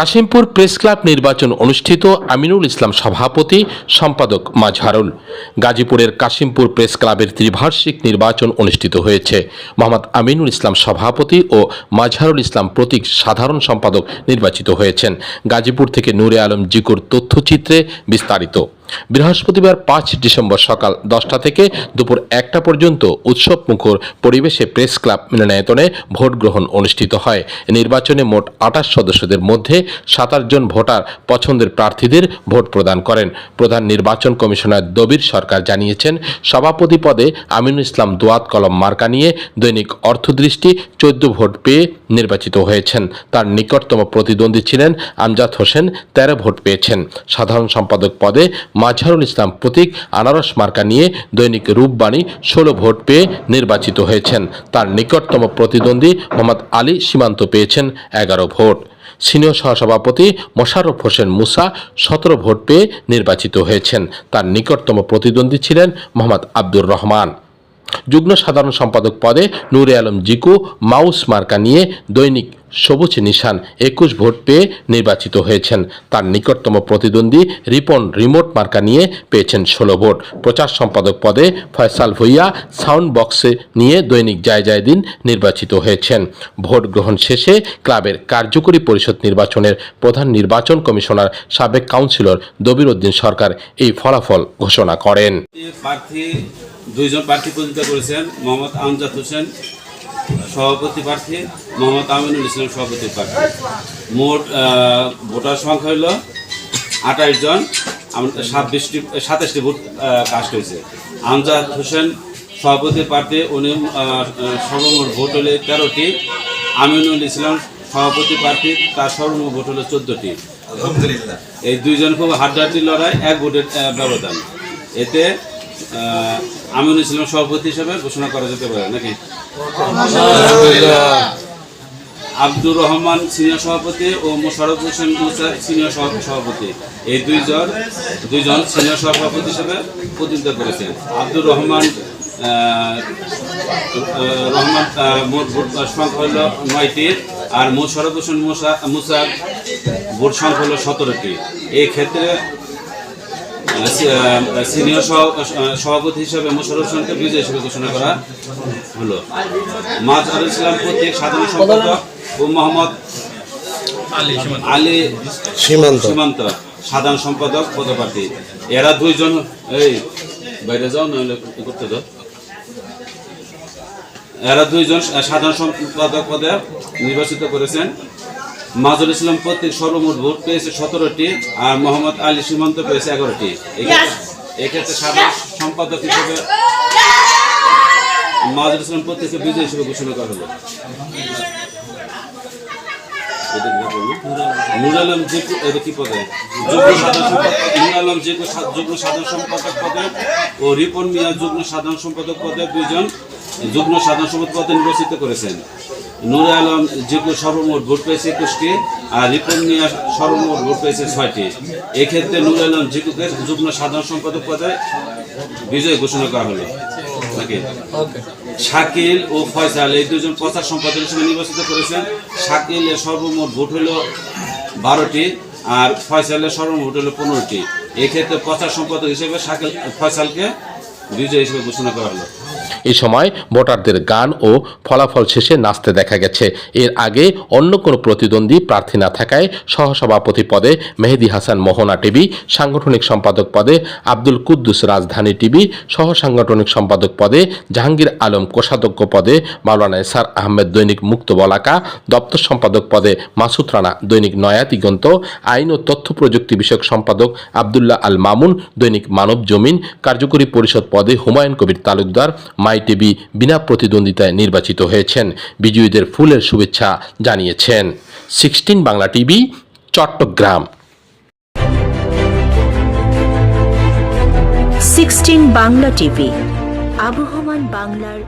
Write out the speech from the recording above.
Kashimpur press club নির্বাচন অনুষ্ঠিত আমিনুল ইসলাম সভাপতি সম্পাদক মাঝহারুল গাজীপুরের কাশিমপুর প্রেস ক্লাবের ত্রিভার্ষিক নির্বাচন অনুষ্ঠিত হয়েছে। মোহাম্মদ আমিনুল ইসলাম সভাপতি ও মাঝহারুল ইসলাম প্রতীক সাধারণ সম্পাদক নির্বাচিত হয়েছেন। গাজীপুর থেকে নূরে আলম জিকুর তথ্যচিত্রে বিস্তারিত। বৃহস্পতিবার পাঁচ ডিসেম্বর সকাল দশটা থেকে দুপুর একটা পর্যন্ত উৎসব মুখর পরিবেশে প্রেস ক্লাব মিলনায়তনে ভোট গ্রহণ অনুষ্ঠিত হয়। নির্বাচনে মোট আঠাশ সদস্যদের মধ্যে সাতাশ জন ভোটার পছন্দের প্রার্থীদের ভোট প্রদান করেন। প্রধান নির্বাচন কমিশনার দবির সরকার জানিয়েছেন, সভাপতি পদে আমিনুল ইসলাম দোয়াত কলম মার্কা নিয়ে দৈনিক অর্থদৃষ্টি চোদ্দ ভোট পেয়ে নির্বাচিত হয়েছেন। তার নিকটতম প্রতিদ্বন্দ্বী ছিলেন আমজাদ হোসেন, তেরো ভোট পেয়েছেন। সাধারণ সম্পাদক পদে মাজহারুল ইসলাম প্রতীক আনারস মার্কা নিয়ে দৈনিক রূপবাণী ষোলো ভোট পেয়ে নির্বাচিত হয়েছেন। তার নিকটতম প্রতিদ্বন্দ্বী মোহাম্মদ আলী সীমান্ত পেয়েছেন এগারো ভোট। সিনিয়র সহসভাপতি মোশাররফ হোসেন মুসা সতেরো ভোট পেয়ে নির্বাচিত হয়েছেন। তার নিকটতম প্রতিদ্বন্দ্বী ছিলেন মোহাম্মদ আব্দুর রহমান। যুগ্ম সাধারণ সম্পাদক পদে নূরে আলম জিকু মাউস মার্কা নিয়ে দৈনিক সবুজ নিশান একুশ ভোট পেয়ে নির্বাচিত হয়েছেন। তার নিকটতম প্রতিদ্বন্দ্বী রিপন রিমোট মার্কা নিয়ে পেয়েছেন ষোলো ভোট। প্রচার সম্পাদক পদে ফয়সাল ভুইয়া সাউন্ড বক্সে নিয়ে দৈনিক যায় যায় দিন নির্বাচিত হয়েছেন। ভোট গ্রহণ শেষে ক্লাবের কার্যকরী পরিষদ নির্বাচনের প্রধান নির্বাচন কমিশনার সাবেক কাউন্সিলর দবির উদ্দিন সরকার এই ফলাফল ঘোষণা করেন। প্রার্থী, দুইজন প্রার্থী প্রতিযোগিতা করেছেন, মোহাম্মদ আমজাদ হোসেন সভাপতি প্রার্থী মোহাম্মদ আমিনুল ইসলাম সভাপতি প্রার্থী। মোট ভোটার সংখ্যা হলো আঠাশ জন। আমাদের ছাব্বিশটি সাতাশটি ভোট কাস্ট হয়েছে আমজাদ হোসেন সভাপতি প্রার্থী উনি সর্বমোট ভোট হলে তেরোটি। আমিনুল ইসলাম সভাপতি প্রার্থী তার সর্বমোট ভোট হলো চোদ্দটি। এই দুইজন খুব হাড্ডাহাড্ডি লড়াই এক ভোটের ব্যবধান। এতে আমিনুল ইসলাম সভাপতি হিসেবে ঘোষণা করা যেতে পারে, নাকি? আব্দুর রহমান সিনিয়র সভাপতি ও মোশারফ হোসেন সিনিয়র সভা- সভাপতি। এই দুইজন দুইজন সিনিয়র সভাপতি হিসেবে প্রতিনিধিত্ব করেছেন। আব্দুর রহমান রহমান ভোট সংখ্যা হল নয়টি আর মোশারফ হোসেন মুসা মুসার ভোট সংখ্যা হল সতেরোটি। এই ক্ষেত্রে সিনিয়র সভাপতি হিসেবে মোশারফ হোসেনকে বিজয় হিসেবে ঘোষণা করা হলো। মাজহারুল ইসলাম প্রতীক সাধারণ সম্পাদক ও মোহাম্মদ আলী সীমান্ত। সীমান্ত। সাধারণ সম্পাদক পদপ্রার্থী। এরা দুইজন এই বাইরে যাও নইলে করতে দাও। এরা দুইজন সাধারণ সম্পাদক পদে নির্বাচিত করেছেন। মাজুল ইসলাম প্রত্যেক সর্বমোট ভোট পেয়েছে সতেরোটি আর মোহাম্মদ আলী সীমান্ত পেয়েছে এগারোটি। এক্ষেত্রে- সাধারণ সম্পাদক হিসেবে মাজুল ইসলাম প্রত্যেককে বিজয় হিসেবে ঘোষণা করা হলো। পদে? নুর আলম জিকু যুগ্ম সাধারণ সম্পাদক পদে ও রিপন মিয়া সাধারণ সম্পাদক পদে দুইজন যুগ্ম সাধারণ সম্পাদক পদে নির্বাচিত করেছেন। নুর আলম জিকু সর্বমোট ভোট পেয়েছে একুশটি আর রিপন মিয়া সর্বমোট ভোট পেয়েছে ছয়টি। এক্ষেত্রে নুর আলম জিকুকে যুগ্ম সাধারণ সম্পাদক পদে বিজয় ঘোষণা করা হলো। শাকিল ও ফয়সাল এই দুজন প্রচার সম্পাদক হিসেবে নির্বাচিত করেছেন। শাকিলের সর্বমোট ভোট হলো বারোটি আর ফয়সালের সর্বমোট ভোট হলো পনেরোটি। এক্ষেত্রে প্রচার সম্পাদক হিসেবে শাকিল ফয়সালকে বিজয় হিসেবে ঘোষণা করা হলো। এই সময় ভোটারদের গান ও ফলাফল শেষে নাচতে দেখা গেছে। এর আগে অন্য কোনো প্রতিদ্বন্দ্বী প্রার্থী না থাকায় সহসভাপতি পদে মেহেদি হাসান মোহনা টিভি, সাংগঠনিক সম্পাদক পদে আব্দুল কুদ্দুস রাজধানী টিভি সহ সাংগঠনিক সম্পাদক পদে জাহাঙ্গীর আলম কোষাধ্যক্ষ পদে মাওলানা এসার আহমেদ দৈনিক মুক্ত বলাকা, দপ্তর সম্পাদক পদে মাসুদ রানা দৈনিক নয়া দিগন্ত আইন ও তথ্য প্রযুক্তি বিষয়ক সম্পাদক আবদুল্লাহ আল মামুন দৈনিক মানব জমিন, কার্যকরী পরিষদ পদে হুমায়ুন কবির তালুকদার মাই টিভি বিনা প্রতিদ্বন্দ্বিতায় নির্বাচিত হয়েছেন। বিজয়ীদের ফুলের শুভেচ্ছা জানিয়েছেন। Sixteen Bangla TV, Chattogram. Sixteen Bangla TV, আবহমান বাংলার